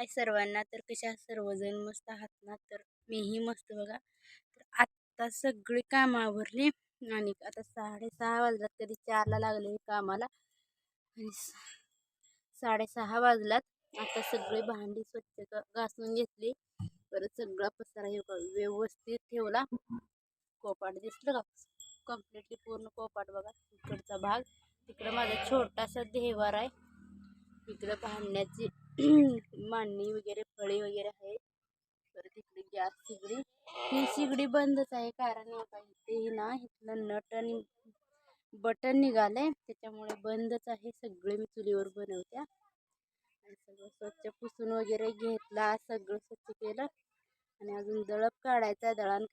हाय सर्वांना तर कशा सर्वजण मस्त आहात ना तर मीही मस्त बघा. तर आत्ता सगळी कामं आवरली आणि आता साडेसहा वाजलात कधी चारला लागले कामाला. आणि साडेसहा वाजलात. आता सगळी भांडी स्वच्छ घासून घेतली. परत सगळा पसारा हे व्यवस्थित ठेवला. कोपाट दिसलं का? कम्प्लिटली पूर्ण कोपाट बघा इकडचा भाग. तिकडं माझा छोटासा देवार आहे. इकडं भांडण्याची मांडणी वगैरे फळे वगैरे आहे परत इकडे गॅस शिगडी ही शिगडी बंदच आहे कारण हे इथे ना इथलं नट आणि बटन निघालंय. त्याच्यामुळे बंदच आहे. सगळे मी चुलीवर बनवत्या. आणि सगळं स्वच्छ पुसून वगैरे घेतला सगळं स्वच्छ केलं. आणि अजून दळप काढायचं दळण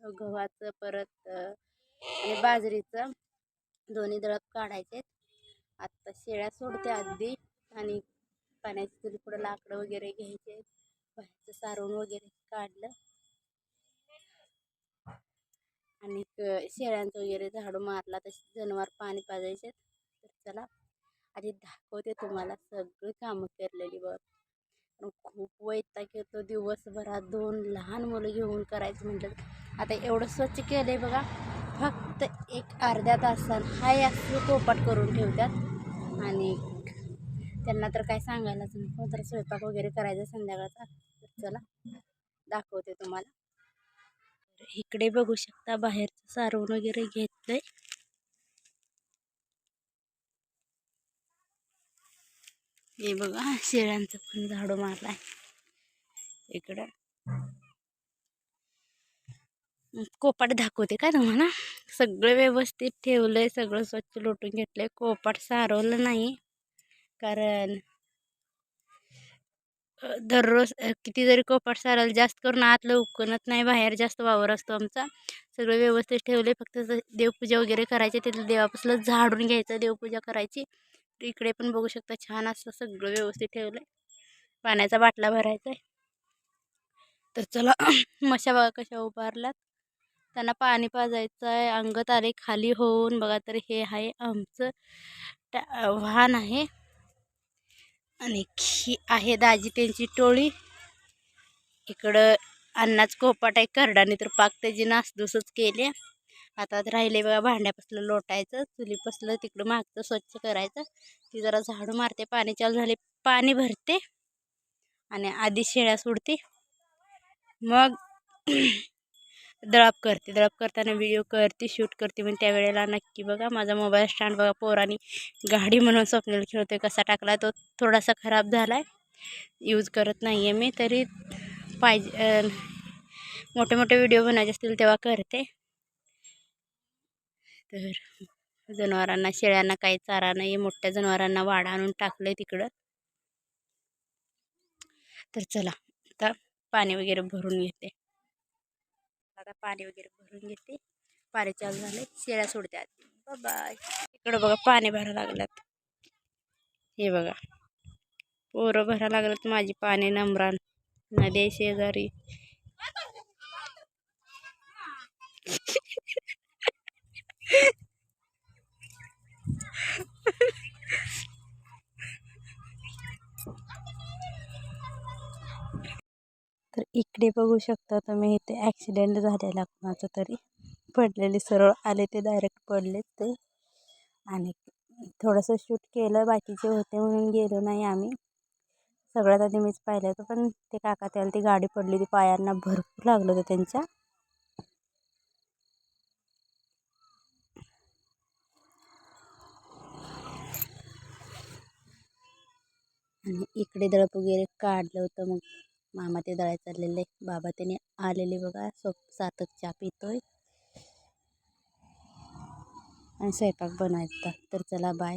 गव्हाचं परत आणि बाजरीचं. दोन्ही दळप काढायचे आत्ता शेळ्या सोडते आधी आणि पाण्याची तुला पुढं लाकडं वगैरे घ्यायचे. बाहेरचं सारवण वगैरे काढलं. आणि शेळ्यांचं वगैरे झाडू मारला. तसे जनावर पाणी पाजायचे. तर चला आधी दाखवते तुम्हाला सगळी कामं केलेली बघ. खूप वैताग येतो. दिवसभरात दोन लहान मुलं घेऊन करायचं म्हटलं आता एवढं स्वच्छ केलं आहे बघा. फक्त एक अर्ध्या तासात हाय असं पोपाट करून ठेवतात. आणि त्यांना तर काय सांगायलाच नको हो, तर स्वयंपाक वगैरे करायचा संध्याकाळचा. तर चला दाखवते तुम्हाला. इकडे बघू शकता बाहेरचं सारवण वगैरे घेतलंय. हे बघा शेळ्यांचं पण झाडू मारलाय. इकडं. कोपाट दाखवते का तुम्हाला? सगळं व्यवस्थित ठेवलंय सगळं स्वच्छ लोटून घेतलंय. कोपाट सारवलं नाही. कारण दररोज कितीतरी किती जरी कोपाट सारायला जास्त करून आतलं उकणत नाही बाहेर जास्त वावर असतो आमचा. सगळं व्यवस्थित ठेवले फक्त देवपूजा वगैरे करायची तिथलं देवापासलं झाडून घ्यायचं देवपूजा करायची. तर इकडे पण बघू शकता छान असं सगळं व्यवस्थित ठेवलंय. पाण्याचा बाटला भरायचा आहे. तर चला मशा बघा कशा उभारल्यात. त्यांना पाणी पाजायचं आहे अंगत आले खाली होऊन बघा तर हे आहे आमचं वाहन आहे. आणि ही आहे दाजी त्यांची टोळी. इकडं अन्नाच कोपाट आहे करडाने तर पाक त्याची नासधूसच केली. आता राहिले बघा भांड्यापासलं लोटायचं चुलीपासलं तिकडं मागचं स्वच्छ करायचं. ती जरा झाडू मारते पाणी चालू झाले पाणी भरते आणि आधी शेळ्या सोडते. मग दळप करते. दळप करताना व्हिडिओ करते शूट करते. पण त्यावेळेला नक्की बघा माझा मोबाईल स्टँड बघा पोरानी गाडी म्हणून स्वप्नाला खेळतोय कसा टाकला तो थोडासा खराब झाला आहे यूज करत नाही आहे मी तरी पाहिजे मोठे मोठे व्हिडिओ बनायचे असतील तेव्हा करते. तर जनावरांना शेळ्यांना काही चारा नाही मोठ्या जनावरांना वाडा आणून टाकलं तिकडं. तर चला आता पाणी वगैरे भरून घेते. आता पाणी वगैरे भरून घेते. पाणी चालू झाले शेळ्या सोडते आधी. बाय इकडं बघा पाणी भरा लागल्यात. हे बघा. पोरं भरा लागलात माझी पाणी नम्रान. नदी शेजारी. इकडे बघू शकता तुम्ही इथे ॲक्सिडेंट झालेला कोणाचा तरी. पडलेले सरळ आले ते डायरेक्ट पडले ते. आणि थोडंसं शूट केलं बाकीचे होते म्हणून गेलो नाही आम्ही. सगळ्यात आधी मीच पाहिलं होतं पण ते काका त्याला ती गाडी पडली ती पायांना भरपूर लागलं होतं त्यांच्या. आणि इकडे दळप वगैरे काढलं होतं मग. मामा ते दळायला चाललेले. बाबा त्याने आलेले बघा सोप सातक चहा पितोय. आणि स्वयंपाक बनवायचा. तर चला बाय